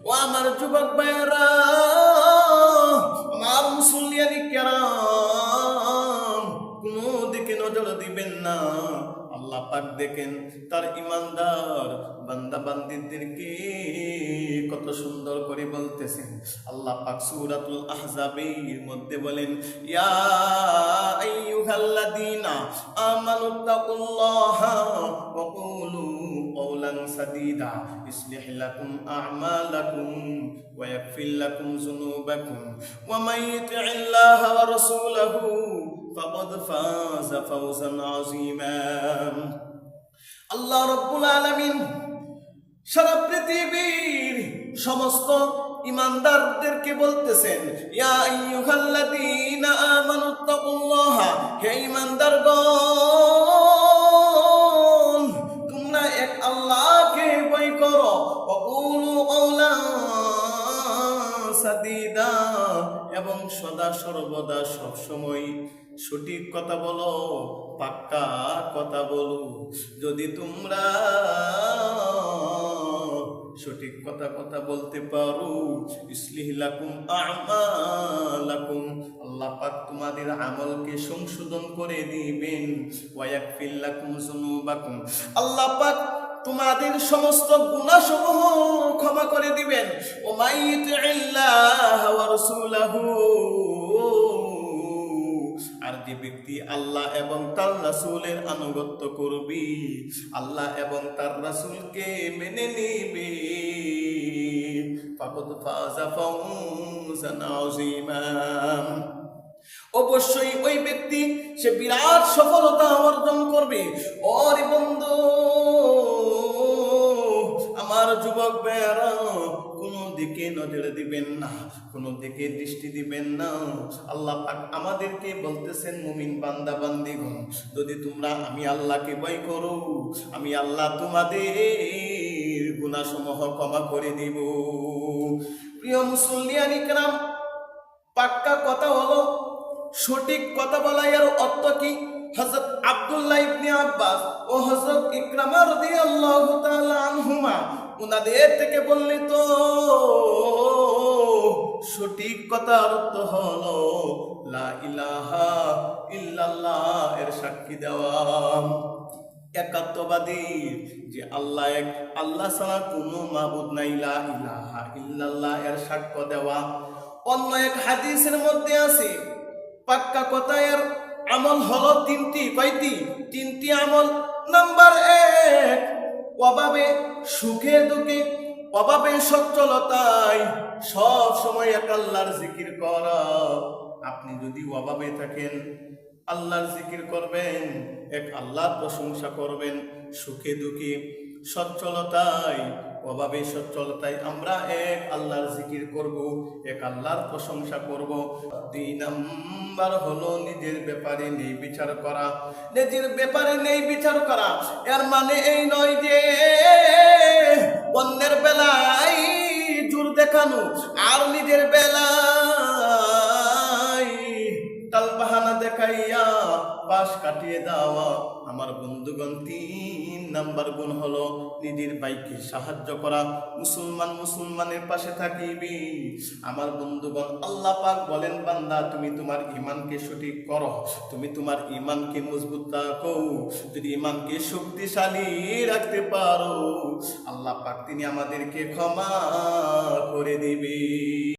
আমার যুবক ভাইয়েরা, আমার মুসলিয়ানি কেরাম, কোনো দিকে নজর দিবেন না। আল্লাহ পাক দেখেন তার ইমানদার বান্দা বান্দিদেরকে কত সুন্দর করে বলতেছেন। আল্লাহ পাক সূরাতুল আহজাবের মধ্যে বলেন, ইয়া আইয়ুহাল্লাযীনা আমানুত্তাকুল্লাহা ওয়া কুলু قولا سديدا يصلح لكم أعمالكم ويغفر لكم ذنوبكم ومن يطع الله ورسوله فقد فاز فوزا عظيما আল্লাহ রব্বুল আলামিন সারা পৃথিবীর সমস্ত ইমানদারদেরকে বলতেছেন ইয়া আইয়ুহাল্লাযীনা আমানুত্তাকুল্লাহা হে ইমানদারগণ সাদিদা, এবং সদা সর্বদা সব সময় সঠিক কথা বলো, পাক্কা কথা বলো। যদি তোমরা সঠিক কথা কথা বলতে পারো আমালাকুম, আল্লাহ পাক তোমাদের আমলকে সংশোধন করে দিবেন। যুনুবাকুম। আল্লাহ পাক তোমাদের সমস্ত গুনাহসমূহ ক্ষমা করে দিবেন। ও রাসূলাহু। আর যে ব্যক্তি আল্লাহ এবং তার রাসূলের আনুগত্য করবি, আল্লাহ এবং তার রাসূলকে মেনে নিবে। ফাকাদ ফাজা ফাউজান আযীমা। অবশ্যই ওই ব্যক্তি সে বিরাট সফলতা অর্জন করবে। ওর বন্ধু নজর দিবেন না, কোনো দিকে দৃষ্টি দিবেন না। আল্লাহ আমাদেরকে বলতেছেন, মুমিন বান্দা, বান্দিগণ, যদি তোমরা আমি আল্লাহকে ভয় করো, আমি আল্লাহ তোমাদের গুণাসমূহ ক্ষমা করে দিব। প্রিয় মুসল্লিয়ান ইকরাম, পাক্কা কথা হলো, সঠিক কথা বলাই আর অর্থ কি? হযরত আব্দুল্লাহ ইবনে আব্বাস ও হজরত ইকরামা রাদিয়াল্লাহু তাআলা আনহুমা, উনাদের থেকে বর্ণিত সঠিক কথার অর্থ হলো, লা ইলাহা ইল্লাল্লাহ এর সাক্ষী দেওয়া। একাত্মবাদী, যে আল্লাহ এক, আল্লাহ ছাড়া কোনো মাবুদ নাই, লা ইলাহা ইল্লাল্লাহ এর সাক্ষ্য দেওয়া। অন্য এক হাদিসের মধ্যে আছে, পাক্কা কথায়ের আমল হলো তিনটি, কয়টি? তিনটি আমল। নাম্বার এক, অভাবে সুখে দুঃখে, অভাবে সচ্ছলতায় সব সময় এক আল্লাহর জিকির করা। আপনি যদি অভাবে থাকেন, আল্লাহর জিকির করবেন, এক আল্লাহর প্রশংসা করবেন, সুখে দুঃখে সচ্ছলতায় অভাবে সচ্ছলতায় আমরা এক আল্লাহর জিকির করব, এক আল্লাহর প্রশংসা করব। দুই নাম্বার হলো নিজের ব্যাপারে নেই বিচার করা। নিজের ব্যাপারে নেই বিচার করা, এর মানে এই নয় যে অন্যের বেলায় জোর দেখানো আর নিজের বেলায় তাল বাহানা দেখাইয়া পাশ কাটিয়ে দেওয়া। আমার বন্ধুগণ তিন নাম্বার গুণ হলো নিজের ভাইকে সাহায্য করা। মুসলমান মুসলমানের পাশে থাকিবি। আমার বন্ধুগণ আল্লাহ পাক বলেন, বান্দা, তুমি তোমার ইমানকে সঠিক করো। তুমি তোমার ইমানকে মজবুত রাখো। যদি ইমানকে শক্তিশালী রাখতে পারো, আল্লাহ পাক তিনি আমাদেরকে ক্ষমা করে দিবে।